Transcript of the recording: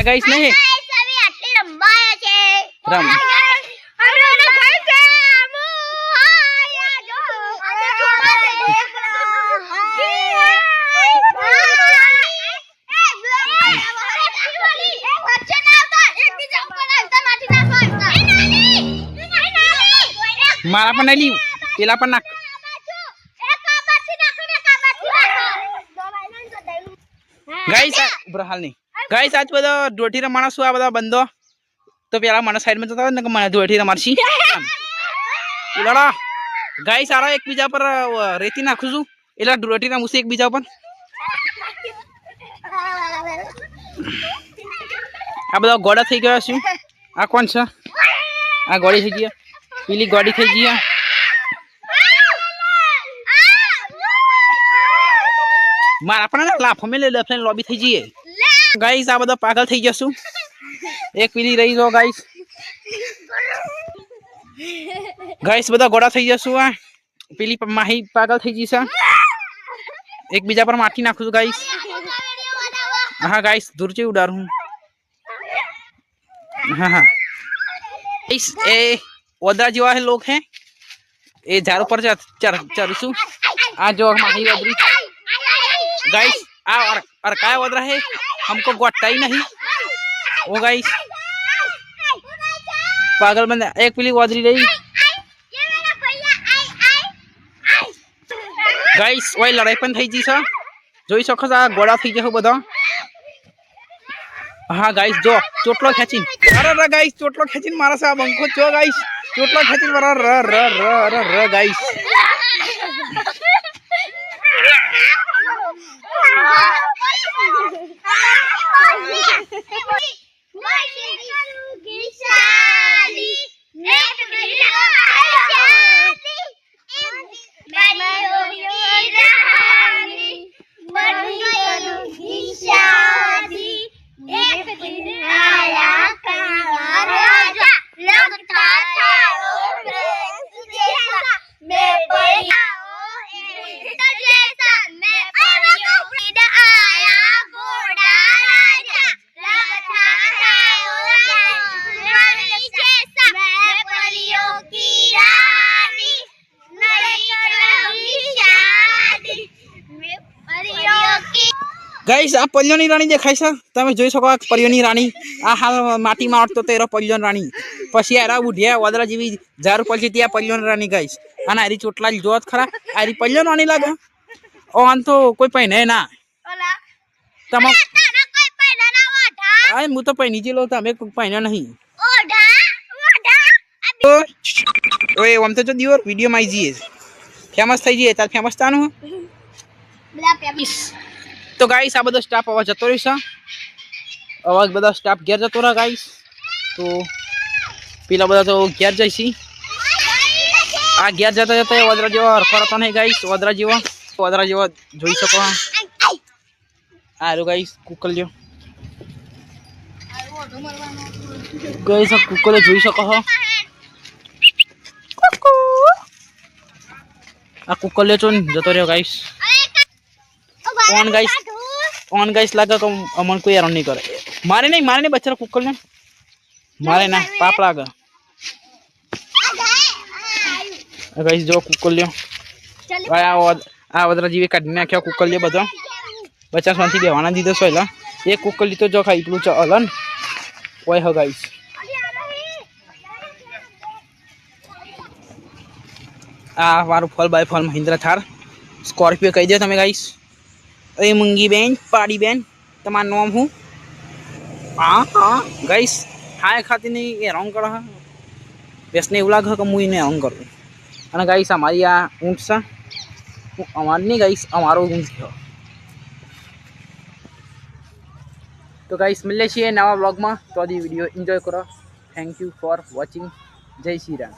ના ગાઈસ નહીં રમ મારા પણ નહીં લીધું પેલા પણ નાખ ગાઈસ બ્રહાલ નહીં ગઈ સાચ બધો ઢોઠી માણસ આ બધા બંધો તો પેલા મને સાઈડમાં જતા હોય ને કે મને ઢોઠી મારશી ઉલાડા ગાય સારા એકબીજા પર રેતી નાખું છું એટલે ઢોઠી ના છું એકબીજા પર આ બધા ગોડા થઈ ગયા છું આ કોણ છે આ ગોળી થઈ ગયા પેલી ગોળી થઈ ગયા મારા પણ લાફો મેં લઈ લોબી થઈ જઈએ गाइस आबो तो पागल થઈ જશું એક પીલી રહી જો गाइस गाइस બધા ગોડા થઈ જશું આ પીલી પર માહી पागल થઈ ગઈ છે એક બીજા પર માખી નાખું છું गाइस હા गाइस દૂરથી ઉડારું હા એ ઓદરા જેવા છે લોકો હે એ ઝાડ ઉપર ચડ ચડું છું આ જો માખી રે ભરી गाइस આ ઓર ઓર કાય ઓદરા હે हमको गट्टा ही नहीं हो गई पागल बंद एक पिली वजरी रही गाइस वही लड़ाई पन थी सा जो ही सख सा गोड़ा थी हाँ, जो बद हाँ गाइस जो चोटल खेचिन अरे गाइस चोटलो खेचिन मारा सा बंको चो गाइस चोटलो खेचिन बरा र र र र गाइस ગઈશ આ પલ્યોની રાણી દેખાય છે તમે જોઈ શકો આ પલ્યોની રાણી આ હાલ માટીમાં અડતો એરો પલ્યોની રાણી પછી એરા ઉઢિયા વદરા જેવી ઝાડ ઉપર ત્યાં પલ્યોની રાણી ગઈશ અને આરી ચોટલા જોત ખરા આરી પલ્યો રાણી લાગે ઓ આમ તો કોઈ પહેને ના તમે હા હું તો પહેની જેલો તમે પહેને નહીં ઓએ આમ તો જો દિવર વિડીયોમાં આવી જઈએ ફેમસ થઈ જઈએ તાર ફેમસ તાનું तो गाइस आ बदा स्टाफ अवाज जत रही अवाज बदा स्टाफ घेर जत रहा गाइस तो पीला बदा तो घेर जाए आ घेर जाता जाता है वद्रा जीवा हरफरा नहीं गाइस वद्रा जीवा वद्रा जीवा जोई सको आरो गाइस कुकल जो गाइस आप कुकल जोई सको हो आ कुकल ले चुन जत रहे गाइस कौन गाइस ऑन गाइस लगा अमन को यार नहीं करे मारे नहीं मारे नहीं बच्चा कुकल ने मारे ना पाप लगा गाइस जो कुकल लियो भाई आ आ बदरा जीवे कट ने क्या कुकल लियो बदरा बच्चा शांति दे वाना दी ये कुकल ली तो जो खाई प्लू चलन ओए हो गाइस आ वारो फल बाय फल महिंद्रा थार स्कॉर्पियो कह दिया था गाइस એ પાડી બેન તમારું નામ હું હા હા ગઈશ હા ખાતી નહીં એ રોંગ કરા બેસને એવું લાગે કે હું એને રોંગ કરું અને ગાઈશ અમારી આ ઊંટ છે અમારે નહીં ગાઈશ અમારો ઊંટ છે તો ગાઈશ મળીએ છીએ નવા બ્લોગમાં તો વિડીયો એન્જોય કરો થેન્ક યુ ફોર વોચિંગ જય શ્રી રામ